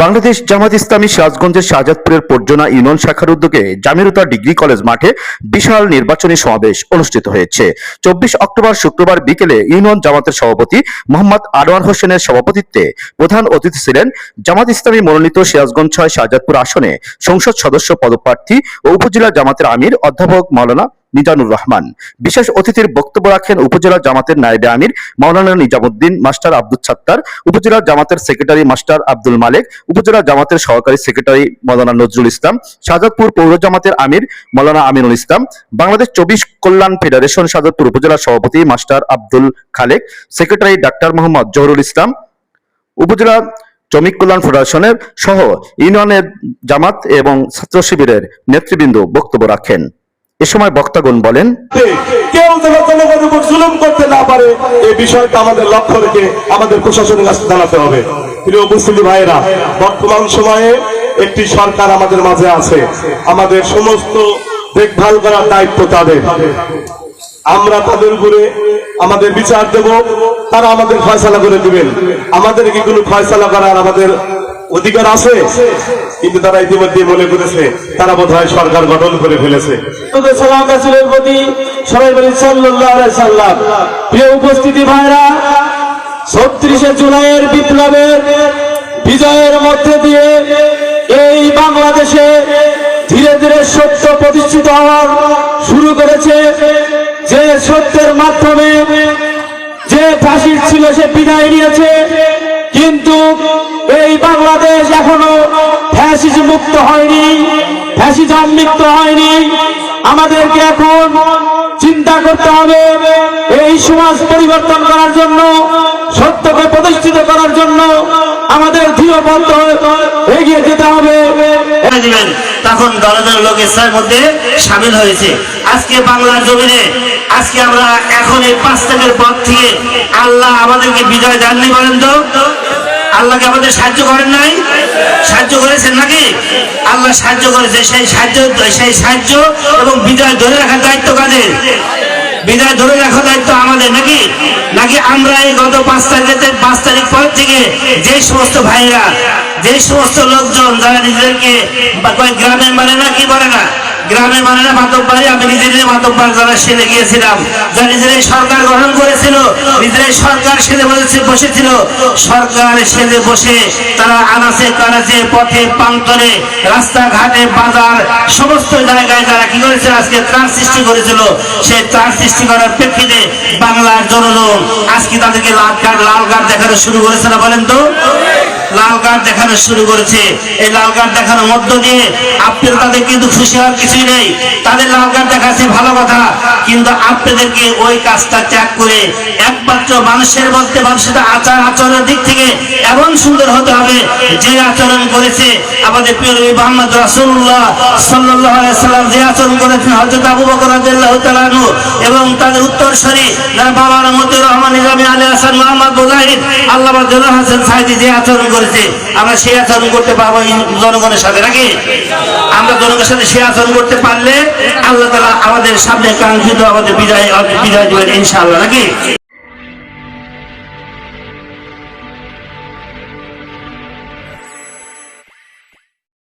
বাংলাদেশ জামাত ইসলামী সিরাজগঞ্জের শাহজাদপুরের পর্যনা ইউনিয়ন শাখার উদ্যোগে জামিরুতা ডিগ্রি কলেজ মাঠে বিশাল নির্বাচনী সমাবেশ অনুষ্ঠিত হয়েছে। চব্বিশ অক্টোবর শুক্রবার বিকেলে ইউনিয়ন জামাতের সভাপতি মোহাম্মদ আনোয়ার হোসেনের সভাপতিত্বে প্রধান অতিথি ছিলেন জামাত ইসলামী মনোনীত সিরাজগঞ্জ ছয় শাহজাদপুর আসনে সংসদ সদস্য পদপ্রার্থী ও উপজেলা জামাতের আমির অধ্যাপক মাওলানা মিজানুর রহমান। বিশেষ অতিথির বক্তব্য রাখেন উপজেলা জামাতের নায়েবে আমির, মাওলানা নিজামুদ্দিন মাস্টার আব্দুল ছাত্তার, উপজেলা জামাতের সেক্রেটারি মাস্টার আব্দুল মালেক, উপজেলা জামাতের সহকারী সেক্রেটারি মৌলানা নজরুল ইসলাম, শাহজাদপুর পৌর জামাতের আমির মৌলানা আমিনুল ইসলাম, বাংলাদেশ চব্বিশ কল্যাণ ফেডারেশন শাহজাদপুর উপজেলা সভাপতি master Abdul Khalek, secretary doctor Mohammad Zahurul Islam, উপজেলা শ্রমিক কল্যাণ ফেডারেশনের সহ ইউনিয়নের জামাত এবং ছাত্র শিবিরের নেতৃবৃন্দ বক্তব্য রাখেন। এ সময় বক্তাগণ বলেন, কেউ যেন জনগণের উপর জুলুম করতে না পারে এই বিষয়টা আমাদের লক্ষ্য রেখে আমাদের প্রশাসনের কাছে জানাতে হবে। প্রিয় উপস্থিতি ভাইয়েরা, বর্তমান সময়ে একটি সরকার আমাদের মাঝে আছে। আমাদের সমস্ত দেখভাল করার দায়িত্ব তাদের। আমরা তাদের উপরে আমাদের বিচার দেব, তারা আমাদের ফয়সালা করে দিবেন। আমাদের কি কোনো ফয়সালা করার আমাদের অধিকার আছে, কিন্তু তারা ইতিমধ্যে মনে করেছে, তারা বোধহয় সরকার গঠন করে ফেলেছে। প্রতি সবাই বলি প্রিয় উপস্থিতি ভাইরা 36 জুলাইয়ের বিপ্লবের বিজয়ের মধ্যে দিয়ে এই বাংলাদেশে ধীরে ধীরে সত্য প্রতিষ্ঠিত হওয়ার শুরু করেছে। যে সত্যের মাধ্যমে যে ফাঁসির ছিল সে বিদায় নিয়েছে, কিন্তু এই বাংলাদেশ এখনও ফ্যাসিজ মুক্ত হয়নি, ফ্যাসিজম মুক্ত হয়নি। আমাদেরকে এখন চিন্তা করতে হবে, এই সমাজ পরিবর্তন করার জন্য, সত্যকে প্রতিষ্ঠিত করার জন্য আমাদের দৃঢ়বদ্ধ এগিয়ে যেতে হবে। দিবেন তখন দল দল লোক ইসলামের মধ্যে সামিল হয়েছে। আজকে বাংলার জমিনে, আজকে আমরা এখন এই পাঁচ তারিখের পর থেকে আল্লাহ আমাদেরকে বিজয় জাননি বলেন তো। আল্লাহকে আমাদের সাহায্য করেন নাই? সাহায্য করেছেন নাকি? আল্লাহ সাহায্য করেছে সেই সাহায্য সেই সাহায্য এবং বিজয় ধরে রাখার দায়িত্ব কাদের? বিদায় ধরে রাখার দায়িত্ব আমাদের নাকি? নাকি আমরা এই গত পাঁচ তারিখে পাঁচ তারিখ পর থেকে যে সমস্ত ভাইরা যে সমস্ত লোকজন যারা নিজেদেরকে গ্রামে মানে না, কি বলে না গ্রামে মানে না মাতব বাড়ি, আমি নিজেদের মাতব বাড়ি যারা সেরে গিয়েছিলাম। যারা নিজেরাই সরকার গঠন করেছিল, নিজেরাই সরকার সেরে বসে বসেছিল। সরকার সেরে বসে তারা আনাচে কানাচে পথে, প্রান্তরে, রাস্তাঘাটে, বাজার, সমস্ত জায়গায় যারা কি করেছে আজকে ত্রাণ সৃষ্টি করেছিল। সেই ত্রাণ সৃষ্টি করার প্রেক্ষিতে বাংলার জনগণ আজকে তাদেরকে লাল কার্ড লাল কার্ড দেখানো শুরু করেছে না বলেন তো। লাল কার্ড দেখানো শুরু করেছে। এই লাল কার্ড দেখানোর মধ্য দিয়ে আপনার তাদের কিন্তু খুশি হওয়ার কিছুই নেই। তাদের লাল কার্ড দেখাচ্ছে ভালো কথা, কিন্তু আপনাদেরকে ওই কাজটা ত্যাগ করে একমাত্র মানুষের মধ্যে মানুষের আচার আচরণের দিক থেকে এমন সুন্দর হতে হবে, যে আচরণ করেছে আমাদের প্রিয় মোহাম্মদ সাল্লাল্লাহু সাল্লাম যে আচরণ করেছেন হযরত আবু বকর এবং তাদের উত্তরসূরি যারা বাবার মতিউর রহমান নিজামী আলী হাসান মোহাম্মদ মুজাহিদ জুনাল হাসান সাইদি যে আচরণ করেছে আমরা সেই আচরণ করতে পারব জনগণের সাথে, নাকি? আমরা জনগণের সাথে সেই আচরণ করতে পারলে আল্লাহ তালা আমাদের সামনে কাঙ্ক্ষিত আমাদের বিদায় বিদায় দেবেন ইনশাআল্লাহ, নাকি?